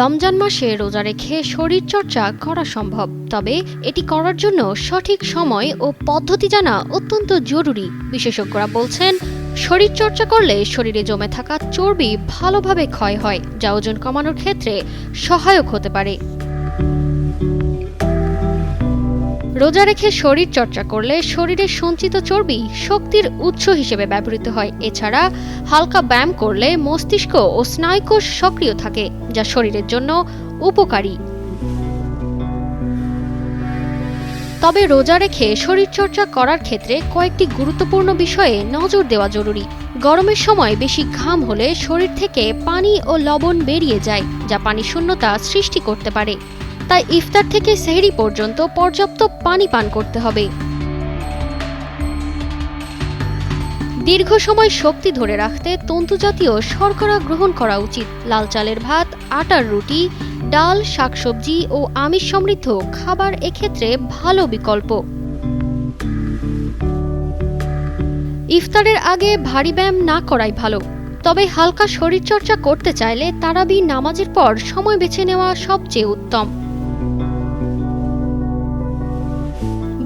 রমজান মাসে রোজা রেখে শরীরচর্চা করা সম্ভব, তবে এটি করার জন্য সঠিক সময় ও পদ্ধতি জানা অত্যন্ত জরুরি। বিশেষজ্ঞরা বলছেন, শরীরচর্চা করলে শরীরে জমে থাকা চর্বি ভালোভাবে ক্ষয় হয়, যা ওজন কমানোর ক্ষেত্রে সহায়ক হতে পারে। রোজা রেখে শরীর চর্চা করলে শরীরে সঞ্চিত চর্বি শক্তির উৎস হিসেবে ব্যবহৃত হয়। এছাড়া হালকা ব্যায়াম করলে মস্তিষ্ক ও স্নায়ুকোষ সক্রিয় থাকে, যা শরীরের জন্য উপকারী। তবে রোজা রেখে শরীরচর্চা করার ক্ষেত্রে কয়েকটি গুরুত্বপূর্ণ বিষয়ে নজর দেওয়া জরুরি। গরমের সময় বেশি ঘাম হলে শরীর থেকে পানি ও লবণ বেরিয়ে যায়, যা পানি শূন্যতা সৃষ্টি করতে পারে। তাই ইফতার থেকে সেহরি পর্যন্ত পর্যাপ্ত পানি পান করতে হবে। দীর্ঘ সময় শক্তি ধরে রাখতে তন্তুজাতীয় শর্করা গ্রহণ করা উচিত। লাল চালের ভাত, আটার রুটি, ডাল, শাকসবজি ও আমিষ সমৃদ্ধ খাবার এক্ষেত্রে ভালো বিকল্প। ইফতারের আগে ভারী ব্যায়াম না করাই ভালো। তবে হালকা শরীরচর্চা করতে চাইলে তারাবি নামাজের পর সময় বেছে নেওয়া সবচেয়ে উত্তম।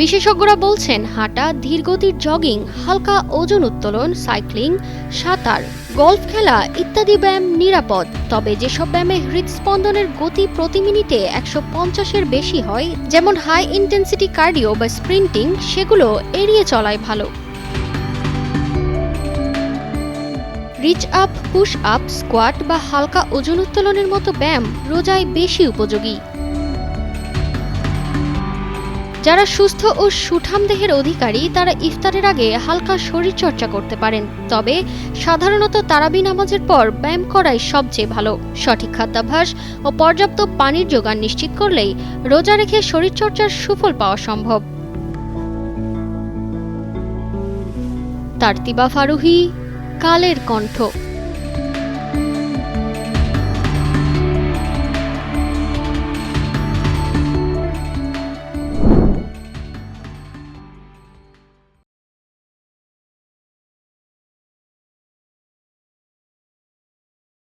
বিশেষজ্ঞরা বলছেন, হাঁটা, ধীরগতির জগিং হালকা ওজন উত্তোলন সাইক্লিং সাঁতার গলফ খেলা ইত্যাদি ব্যায়াম নিরাপদ। তবে যেসব ব্যায়ামে হৃদস্পন্দনের গতি প্রতি মিনিটে একশো পঞ্চাশের বেশি হয়, যেমন হাই ইন্টেন্সিটি কার্ডিও বা স্প্রিন্টিং সেগুলো এড়িয়ে চলাই ভালো। Reach up push up squat বা হালকা ওজন উত্তোলনের মতো ব্যায়াম রোজায় বেশি উপযোগী। যারা সুস্থ ও সুঠাম দেহের অধিকারী, তারা ইফতারের আগে হালকা শরীরচর্চা করতে পারেন। তবে সাধারণত তারাবি নামাজের পর ব্যায়াম করাই সবচেয়ে ভালো। সঠিক খাদ্যাভ্যাস ও পর্যাপ্ত পানির যোগান নিশ্চিত করলেই রোজা রেখে শরীরচর্চার সুফল পাওয়া সম্ভব। তারতিবা ফারুহি, কালের কণ্ঠ।